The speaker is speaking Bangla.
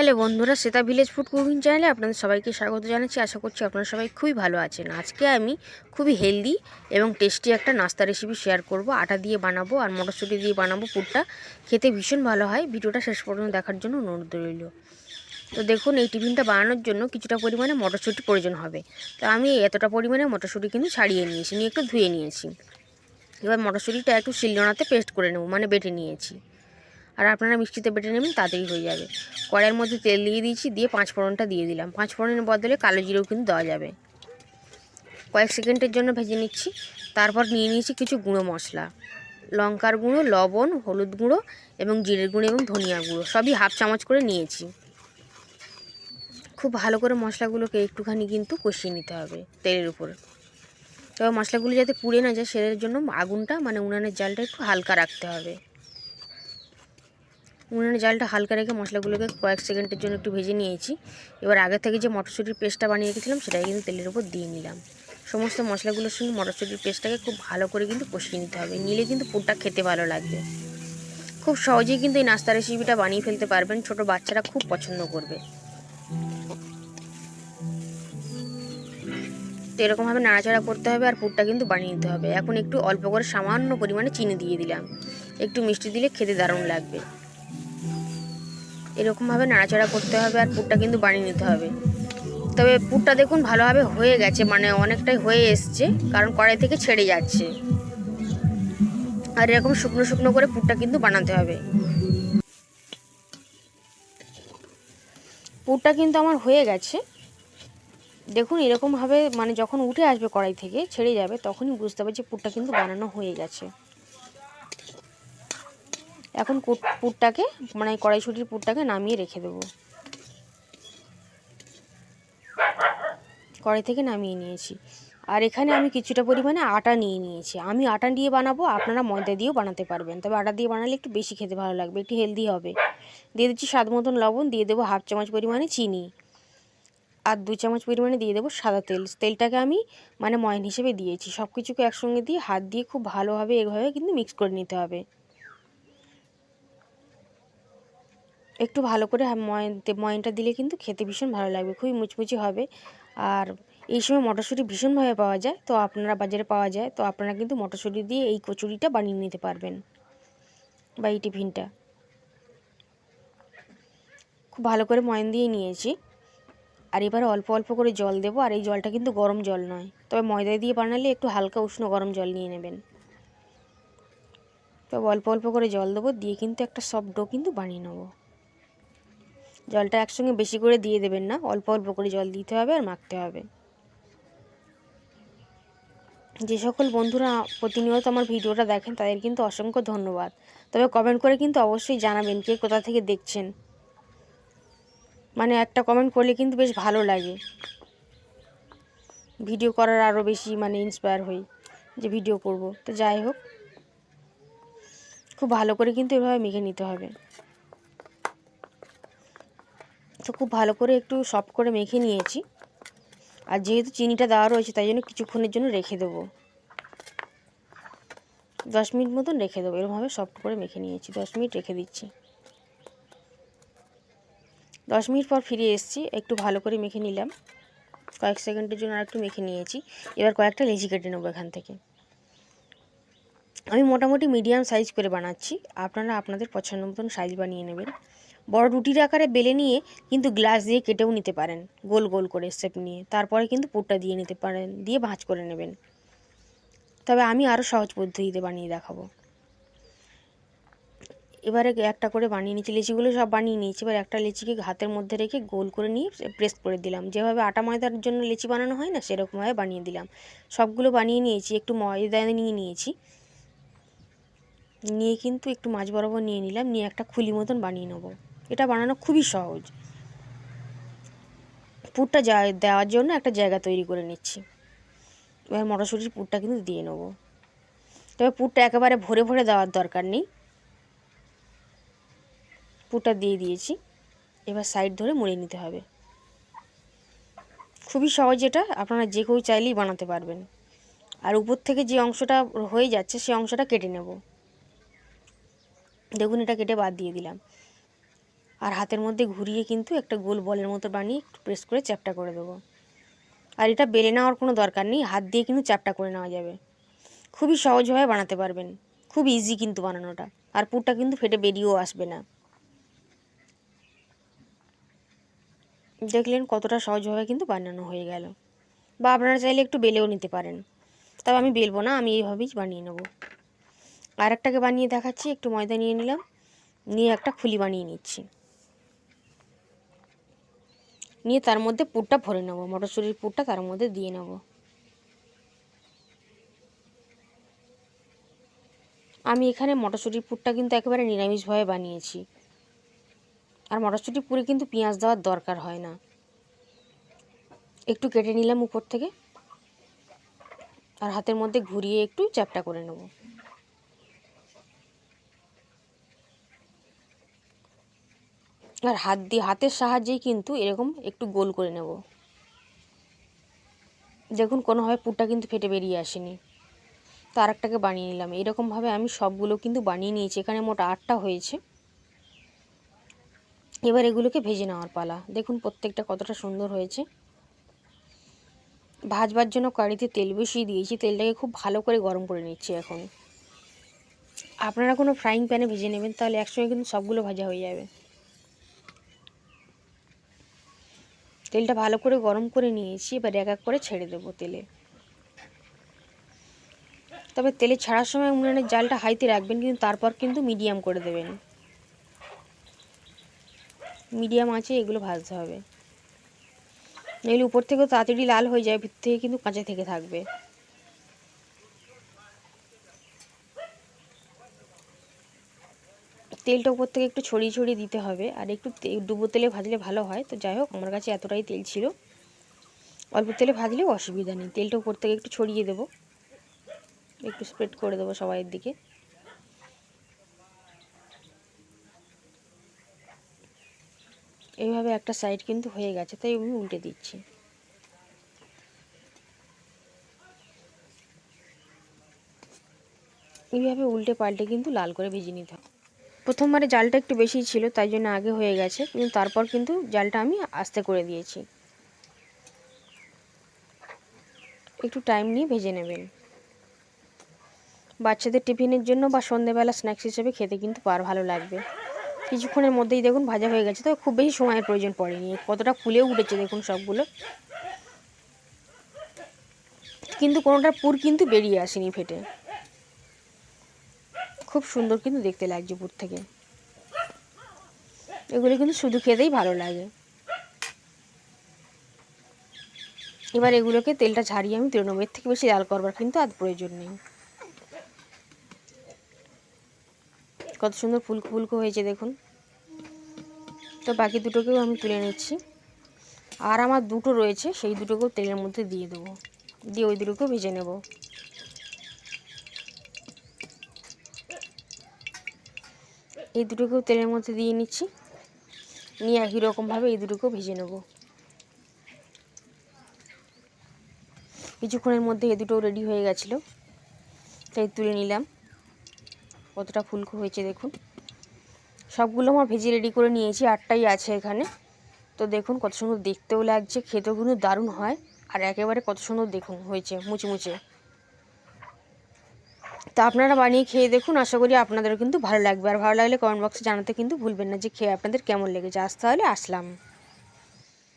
হ্যালো বন্ধুরা শ্বেতা ভিলেজ ফুড কুকিং চ্যানেলে আপনাদের সবাইকে স্বাগত জানাচ্ছি। আশা করছি আপনারা সবাই খুবই ভালো আছেন। আজকে আমি খুবই হেলদি এবং টেস্টি একটা নাস্তা রেসিপি শেয়ার করব। আটা দিয়ে বানাবো আর মটরশুঁটি দিয়ে বানাবো পুরটা। খেতে ভীষণ ভালো হয়। ভিডিওটা শেষ পর্যন্ত দেখার জন্য অনুরোধ রইল। তো দেখুন, এই টিফিনটা বানানোর জন্য কিছুটা পরিমাণে মটরশুঁটি প্রয়োজন হবে। তো আমি এতটা পরিমাণে মটরশুঁটি কিন্তু ছাড়িয়ে নিয়েছি, নিয়ে একটু ধুয়ে নিয়েছি। এবার মটরশুঁটিটা একটু শিলনোড়াতে পেস্ট করে নেব মানে বেটে নিয়েছি। আর আপনারা মিষ্টিতে বেটে নেবেন তাতেই হয়ে যাবে। কড়াইয়ের মধ্যে তেল দিয়ে দিয়েছি, দিয়ে পাঁচ ফোড়নটা দিয়ে দিলাম। পাঁচ ফোড়নের বদলে কালো জিরেও কিন্তু দেওয়া যাবে। কয়েক সেকেন্ডের জন্য ভেজে নিচ্ছি। তারপর নিয়ে নিয়েছি কিছু গুঁড়ো মশলা। লঙ্কার গুঁড়ো, লবণ, হলুদ গুঁড়ো এবং জিরের গুঁড়ো এবং ধনিয়া গুঁড়ো, সবই হাফ চামচ করে নিয়েছি। খুব ভালো করে মশলাগুলোকে একটুখানি কিন্তু কষিয়ে নিতে হবে তেলের উপর। তবে মশলাগুলো যাতে পুড়ে না যায় সেটার জন্য আগুনটা মানে উনানের জালটা একটু হালকা রাখতে হবে। উনুনের জালটা হালকা রেখে মশলাগুলোকে কয়েক সেকেন্ডের জন্য একটু ভেজে নিয়েছি। এবার আগে থেকে যে মটরশুঁটির পেস্টটা বানিয়ে রেখেছিলাম সেটাই কিন্তু তেলের উপর দিয়ে নিলাম। সমস্ত মশলাগুলোর সঙ্গে মটরশুঁটির পেস্টটাকে খুব ভালো করে কিন্তু কষিয়ে নিতে হবে। নিলে কিন্তু পুরটা খেতে ভালো লাগবে। খুব সহজেই কিন্তু এই নাস্তা রেসিপিটা বানিয়ে ফেলতে পারবেন। ছোট বাচ্চারা খুব পছন্দ করবে। তো এরকমভাবে নাড়াচাড়া করতে হবে আর পুরটা কিন্তু বানিয়ে নিতে হবে। এখন একটু অল্প করে সামান্য পরিমাণে চিনি দিয়ে দিলাম। একটু মিষ্টি দিলে খেতে দারুণ লাগবে। এরকমভাবে নাড়াচাড়া করতে হবে আর পুরটা কিন্তু বানিয়ে নিতে হবে। তবে পুরটা দেখুন ভালোভাবে হয়ে গেছে মানে অনেকটাই হয়ে এসছে, কারণ কড়াই থেকে ছেড়ে যাচ্ছে। আর এরকম শুকনো শুকনো করে পুরটা কিন্তু বানাতে হবে। পুরটা কিন্তু আমার হয়ে গেছে। দেখুন এরকমভাবে মানে যখন উঠে আসবে কড়াই থেকে, ছেড়ে যাবে, তখনই বুঝতে হবে যে পুরটা কিন্তু বানানো হয়ে গেছে। এখন পুরটাকে মানে কড়াইশুটির পুরটাকে নামিয়ে রেখে দেবো। কড়াই থেকে নামিয়ে নিয়েছি। আর এখানে আমি কিছুটা পরিমাণে আটা নিয়ে নিয়েছি। আমি আটা দিয়ে বানাবো, আপনারা ময়দা দিয়েও বানাতে পারবেন। তবে আটা দিয়ে বানালে একটু বেশি খেতে ভালো লাগবে, একটু হেলদি হবে। দিয়ে দিচ্ছি স্বাদ মতন লবণ, দিয়ে দেবো হাফ চামচ পরিমাণে চিনি। আর দু চামচ পরিমাণে দিয়ে দেবো সাদা তেল। তেলটাকে আমি মানে ময়ন হিসেবে দিয়েছি। সব কিছুকে একসঙ্গে দিয়ে হাত দিয়ে খুব ভালোভাবে এভাবে কিন্তু মিক্স করে নিতে হবে। একটু ভালো করে ময়ন ময়নটা দিলে কিন্তু খেতে ভীষণ ভালো লাগবে, খুবই মুচমুচি হবে। আর এই সময় মটরশুঁটি ভীষণভাবে পাওয়া যায়, তো আপনারা বাজারে পাওয়া যায়, তো আপনারা কিন্তু মটরশুঁটি দিয়ে এই কচুরিটা বানিয়ে নিতে পারবেন বা এই টিফিনটা। খুব ভালো করে ময়ন দিয়ে নিয়েছি। আর এবারে অল্প অল্প করে জল দেবো, আর এই জলটা কিন্তু গরম জল নয়। তবে ময়দা দিয়ে বানালে একটু হালকা উষ্ণ গরম জল নিয়ে নেবেন। তবে অল্প অল্প করে জল দেবো, দিয়ে কিন্তু একটা সফট ডো কিন্তু বানিয়ে নেব। জলটা একসঙ্গে বেশি করে দিয়ে দেবেন না। অল্প অল্প করে জল দিতে হবে আর মাখতে হবে। যে সকল বন্ধুরা প্রতিনিয়ত আমার ভিডিওটা দেখেন, তাদের কিন্তু অসংখ্য ধন্যবাদ। তবে কমেন্ট করে কিন্তু অবশ্যই জানাবেন কে কোথা থেকে দেখছেন। মানে একটা কমেন্ট করলে কিন্তু বেশ ভালো লাগে। ভিডিও করার আরও বেশি মানে ইন্সপায়ার হই যে ভিডিও করব। তো যাই হোক, খুব ভালো করে কিন্তু এভাবে মেখে নিতে হবে। তো খুব ভালো করে একটু সফট করে মেখে নিয়েছি। আর যেহেতু চিনিটা দেওয়া রয়েছে, তাই জন্য কিছুক্ষণের জন্য রেখে দেবো। দশ মিনিট মতন রেখে দেবো। এরকমভাবে সফট করে মেখে নিয়েছি। দশ মিনিট রেখে দিচ্ছি। দশ মিনিট পর ফিরে এসেছি। একটু ভালো করে মেখে নিলাম। কয়েক সেকেন্ডের জন্য আর একটু মেখে নিয়েছি। এবার কয়েকটা লেচি কেটে নেব এখান থেকে। আমি মোটামুটি মিডিয়াম সাইজ করে বানাচ্ছি। আপনারা আপনাদের পছন্দ মতন সাইজ বানিয়ে নেবেন। বড় রুটির আকারে বেলে নিয়ে কিন্তু গ্লাস দিয়ে কেটেও নিতে পারেন। গোল গোল করে শেপ নিয়ে। তারপরে কিন্তু পুরটা দিয়ে নিতে পারেন, দিয়ে ভাঁজ করে নেবেন। তবে আমি আরও সহজ পদ্ধতিতে বানিয়ে দেখাবো। এবারে একটা করে বানিয়ে নিচ্ছি লিচিগুলো সব বানিয়ে নিয়েছি। এবার একটা লিচিকে হাতের মধ্যে রেখে গোল করে নিয়ে প্রেস করে দিলাম। যেভাবে আটা ময়দার জন্য লিচি বানানো হয় না, সেরকমভাবে বানিয়ে দিলাম। সবগুলো বানিয়ে নিয়েছি। একটু ময়দা নিয়ে নিয়েছি। নিয়ে কিন্তু একটু মাছ বরাবর নিয়ে নিলাম, নিয়ে একটা খুলি মতন বানিয়ে নেব। এটা বানানো খুবই সহজ। পুরটা দেওয়ার জন্য একটা জায়গা তৈরি করে নিচ্ছি। এবার মটরশুঁটির পুরটা কিন্তু দিয়ে নেব। তবে পুরটা একেবারে ভরে ভরে দেওয়ার দরকার নেই। পুরটা দিয়ে দিয়েছি। এবার সাইড ধরে মুড়ে নিতে হবে। খুবই সহজ এটা, আপনারা যে কেউ চাইলেই বানাতে পারবেন। আর উপর থেকে যে অংশটা হয়ে যাচ্ছে সেই অংশটা কেটে নেব। দেখুন, এটা কেটে বাদ দিয়ে দিলাম। আর হাতের মধ্যে ঘুরিয়ে কিন্তু একটা গোল বলের মতো বানিয়ে একটু প্রেস করে চ্যাপটা করে দেবো। আর এটা বেলে নেওয়ার কোনো দরকার নেই, হাত দিয়ে কিন্তু চ্যাপটা করে নেওয়া যাবে। খুবই সহজভাবে বানাতে পারবেন, খুব ইজি কিন্তু বানানোটা। আর পুরটা কিন্তু ফেটে বেরিয়েও আসবে না। দেখলেন কতটা সহজভাবে কিন্তু বানানো হয়ে গেল। বা আপনারা চাইলে একটু বেলেও নিতে পারেন। তবে আমি বেলবো না, আমি এইভাবেই বানিয়ে নেব। আর একটাকে বানিয়ে দেখাচ্ছি, একটু ময়দা নিয়ে নিলাম, নিয়ে একটা খুলি বানিয়ে নিচ্ছি। নিয়ে তার মধ্যে পুরটা ভরে নেব, মটরশুঁটির পুরটা তার মধ্যে দিয়ে নেব। আমি এখানে মটরশুঁটির পুরটা কিন্তু একেবারে নিরামিষভাবে বানিয়েছি। আর মটরশুঁটি পুরে কিন্তু পেঁয়াজ দেওয়ার দরকার হয় না। একটু কেটে নিলাম উপর থেকে। আর হাতের মধ্যে ঘুরিয়ে একটু চ্যাপটা করে নেব। আর হাত দিয়ে, হাতের সাহায্যেই কিন্তু এরকম একটু গোল করে নেব। দেখুন, কোনোভাবে পুরটা কিন্তু ফেটে বেরিয়ে আসেনি। তো আরেকটাকে বানিয়ে নিলাম। এরকমভাবে আমি সবগুলো কিন্তু বানিয়ে নিয়েছি। এখানে মোট আটটা হয়েছে। এবার এগুলোকে ভেজে নেওয়ার পালা। দেখুন, প্রত্যেকটা কতটা সুন্দর হয়েছে। ভাজবার জন্য কড়াইতে তেল বসিয়ে দিয়েছি। তেলটাকে খুব ভালো করে গরম করে নিচ্ছি এখন। আপনারা কোনো ফ্রাইং প্যানে ভেজে নেবেন, তাহলে একসঙ্গে কিন্তু সবগুলো ভাজা হয়ে যাবে। তেলটা ভালো করে গরম করে নিয়েছি, এবার এক এক করে ছেড়ে দেব তেলে। তবে তেলে ছাড়ার সময় উনুনের জালটা হাইতে রাখবেন, কিন্তু তারপর কিন্তু মিডিয়াম করে দেবেন। মিডিয়াম আছে এগুলো ভাজতে হবে। নইলে উপর থেকেও তাড়াতাড়ি লাল হয়ে যায় ভিতর থেকে কিন্তু কাঁচা থেকে থাকবে। তেলটা উপর থেকে একটু ছড়িয়ে ছড়িয়ে দিতে হবে। আর একটু ডুবো তেলে ভাজলে ভালো হয়। তো যাই হোক, আমার কাছে এতটাই তেল ছিল। অল্প তেলে ভাজলেও অসুবিধা নেই। তেলটা উপর থেকে একটু ছড়িয়ে দেবো। একটু স্প্রেড করে দেবো সবাইয়ের দিকে। এইভাবে একটা সাইড কিন্তু হয়ে গেছে, তাই আমি উল্টে দিচ্ছি। এইভাবে উল্টে পাল্টে কিন্তু লাল করে ভেজে নিতে হবে। প্রথমবারে জালটা একটু বেশি ছিল, তাই জন্য আগে হয়ে গেছে। কিন্তু তারপর কিন্তু জালটা আমি আস্তে করে দিয়েছি। একটু টাইম নিয়ে ভেজে নেবেন। বাচ্চাদের টিফিনের জন্য বা সন্ধেবেলা স্ন্যাক্স হিসেবে খেতে কিন্তু পার ভালো লাগবে। কিছুক্ষণের মধ্যেই দেখুন ভাজা হয়ে গেছে, তবে খুব বেশি সময়ের প্রয়োজন পড়েনি। কতটা ফুলেও উঠেছে দেখুন সবগুলো। কিন্তু কোনোটার পুর কিন্তু বেরিয়ে আসেনি ফেটে। খুব সুন্দর কিন্তু দেখতে লাগছে পুর থেকে। এগুলি কিন্তু শুধু খেতেই ভালো লাগে। এবার এগুলোকে তেলটা ছাড়িয়ে আমি এর থেকে বেশি লাল করবার কিন্তু আর প্রয়োজন নেই। কত সুন্দর ফুলকো ফুলকো হয়েছে দেখুন। তো বাকি দুটোকেও আমি তুলে নিচ্ছি। আর আমার দুটো রয়েছে, সেই দুটোকেও তেলের মধ্যে দিয়ে দেবো। দিয়ে ওই দুটোকেও ভেজে নেব। এই দুটোকেও তেলের মধ্যে দিয়ে নিচ্ছি। নিয়ে একই রকমভাবে এই দুটোকেও ভেজে নেব। কিছুক্ষণের মধ্যে এ দুটোও রেডি হয়ে গেছিল। তাই তুলে নিলাম। কতটা ফুলকো হয়েছে দেখুন। সবগুলো আমার ভেজে রেডি করে নিয়েছি, আটটাই আছে এখানে। তো দেখুন কত সুন্দর দেখতেও লাগছে, খেতেও কিন্তু দারুণ হয়। আর একেবারে কত সুন্দর দেখুন হয়েছে, মুচমুচে। তা আপনারা বানিয়ে খেয়ে দেখুন, আশা করি আপনাদেরও কিন্তু ভালো লাগবে। আর ভালো লাগলে কমেন্ট বক্সে জানাতে কিন্তু ভুলবেন না যে খেয়ে আপনাদের কেমন লেগেছে। আজ তাহলে আসলাম।